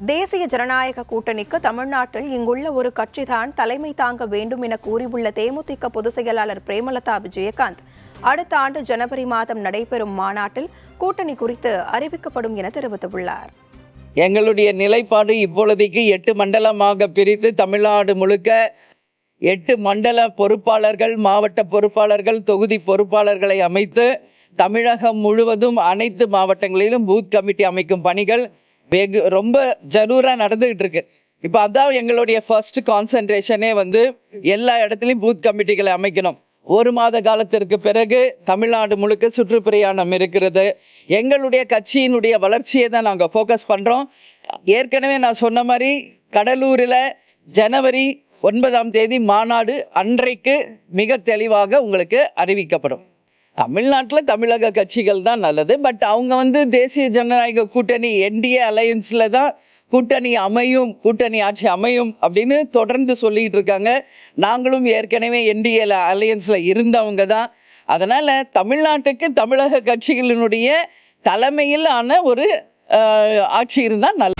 தேசிய ஜனநாயக கூட்டணிக்கு தமிழ்நாட்டில் இங்குள்ள ஒரு கட்சிதான் தலைமை தாங்க வேண்டும் என கூறியுள்ள தேமுதிக பொதுச் செயலாளர் பிரேமலதா விஜயகாந்த் அடுத்த ஆண்டு ஜனவரி மாதம் நடைபெறும் மாநாட்டில் கூட்டணி குறித்து அறிவிக்கப்படும் என தெரிவித்துள்ளார். எங்களுடைய நிலைப்பாடு இப்பொழுதைக்கு எட்டு மண்டலமாக பிரித்து தமிழ்நாடு முழுக்க எட்டு மண்டல பொறுப்பாளர்கள் மாவட்ட பொறுப்பாளர்கள் தொகுதி பொறுப்பாளர்களை அமைத்து தமிழகம் முழுவதும் அனைத்து மாவட்டங்களிலும் பூத் கமிட்டி அமைக்கும் பணிகள் வெகு ரொம்ப ஜரூரா நடந்துகிட்டு இருக்கு இப்போ அதான் எங்களுடைய ஃபர்ஸ்ட் கான்சென்ட்ரேஷனே வந்து எல்லா இடத்துலையும் பூத் கமிட்டிகளை அமைக்கணும். ஒரு மாத காலத்திற்கு பிறகு தமிழ்நாடு முழுக்க சுற்றுப்பிரயாணம் இருக்கிறது. எங்களுடைய கட்சியினுடைய வளர்ச்சியை தான் நாங்கள் ஃபோக்கஸ் பண்ணுறோம் ஏற்கனவே நான் சொன்ன மாதிரி கடலூரில் ஜனவரி ஒன்பதாம் தேதி மாநாடு அன்றைக்கு மிக தெளிவாக உங்களுக்கு அறிவிக்கப்படும். தமிழ்நாட்டில் தமிழக கட்சிகள் தான் நல்லது. பட் அவங்க வந்து தேசிய ஜனநாயக கூட்டணி என்டிஏ அலையன்ஸில் தான் கூட்டணி அமையும் கூட்டணி ஆட்சி அமையும் அப்படின்னு தொடர்ந்து சொல்லிகிட்டு இருக்காங்க. நாங்களும் ஏற்கனவே என்டிஏ அலையன்ஸில் இருந்தவங்க தான். அதனால் தமிழ்நாட்டுக்கு தமிழக கட்சிகளினுடைய தலைமையிலான ஒரு ஆட்சி இருந்தால் நல்ல